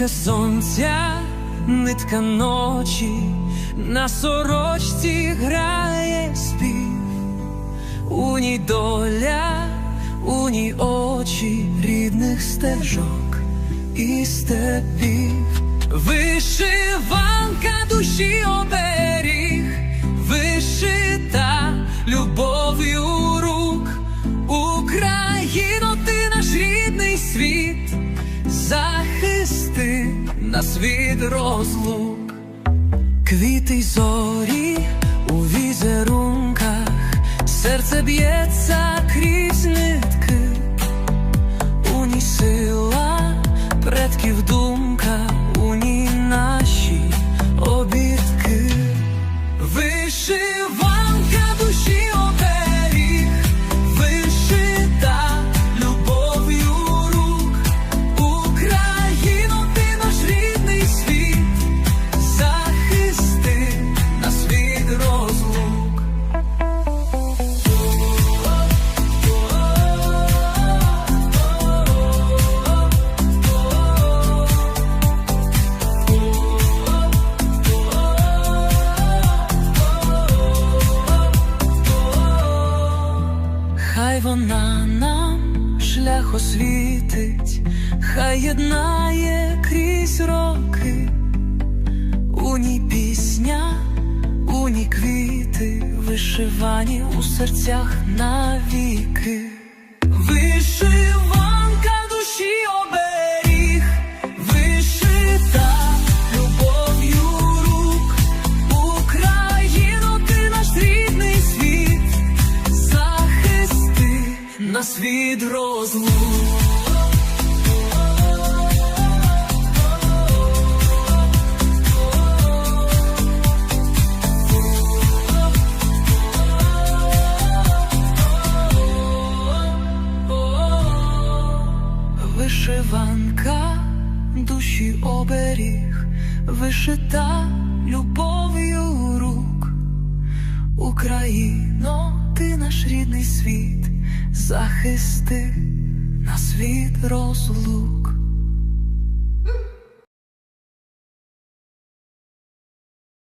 Нитка сонця, нитка ночі, на сорочці грає спів, у ній доля, у ній очі рідних стежок і степів, вишиванка душі оберіг, вишита любов'ю рук, Україно, ти наш рідний світ, захисти нас від розлук, квіти й зорі у візерунках, серце б'ється крізь нитки, у ній сила предків думка, вона нам шлях освітить, хай єднає крізь роки, у ній пісня, у ній квіти, вишивані у серцях навіки. Від розлук. Вишиванка душі оберіг, вишита любов'ю рук. Україно, ти наш рідний світ, захисти нас від розлук.